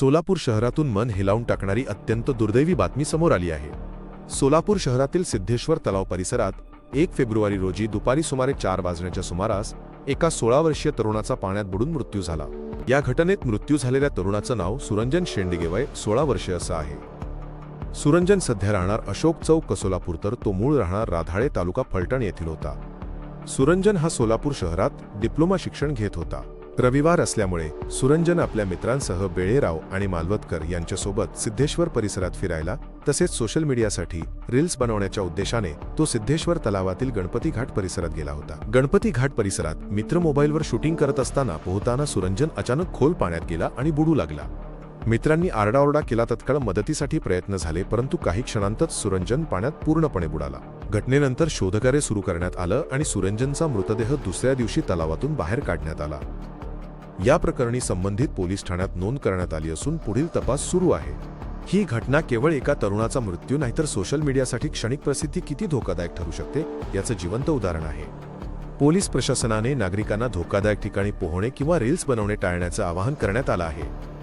सोलापूर शहरातून मन हेलावून टाकणारी अत्यंत दुर्दैवी बातमी समोर आली आहे. सोलापूर शहरातील सिद्धेश्वर तलाव परिसरात एक फेब्रुवारी रोजी दुपारी सुमारे चार वाजण्याच्या सुमारास एका सोळा वर्षीय तरुणाचा पाण्यात बुडून मृत्यू झाला. या घटनेत मृत्यू झालेल्या तरुणाचं नाव सुरंजन शेंडगे वय सोळा वर्षे असं आहे. सुरंजन सध्या राहणार अशोक चौक कसोलापूर तर तो मूळ राहणार राधाळे तालुका फलटण येथील होता. सुरंजन हा सोलापूर शहरात डिप्लोमा शिक्षण घेत होता. रविवार असल्यामुळे सुरंजन आपल्या मित्रांसह बेळेराव आणि मालवतकर यांच्यासोबत सिद्धेश्वर परिसरात फिरायला तसेच सोशल मीडियासाठी रील्स बनवण्याच्या उद्देशाने तो सिद्धेश्वर तलावातील गणपती घाट परिसरात गेला होता. गणपती घाट परिसरात मित्र मोबाईलवर शूटिंग करत असताना पोहताना सुरंजन अचानक खोल पाण्यात गेला आणि बुडू लागला. मित्रांनी आरडाओरडा केला तत्काळ मदतीसाठी प्रयत्न झाले परंतु काही क्षणांतच सुरंजन पाण्यात पूर्णपणे बुडाला. घटनेनंतर शोधकार्य सुरू करण्यात आलं आणि सुरंजनचा मृतदेह दुसऱ्या दिवशी तलावातून बाहेर काढण्यात आला. या प्रकरणी संबंधित पोलीस ठाण्यात नोंद करण्यात आली असून पुढील तपास सुरू आहे. ही घटना केवळ एका तरुणाचा मृत्यू नाहीतर सोशल मीडियासाठी क्षणिक प्रसिद्धी किती धोकादायक ठरू शकते याचं जिवंत उदाहरण आहे. पोलीस प्रशासनाने नागरिकांना धोकादायक ठिकाणी पोहणे किंवा रील्स बनवणे टाळण्याचं आवाहन करण्यात आलं आहे.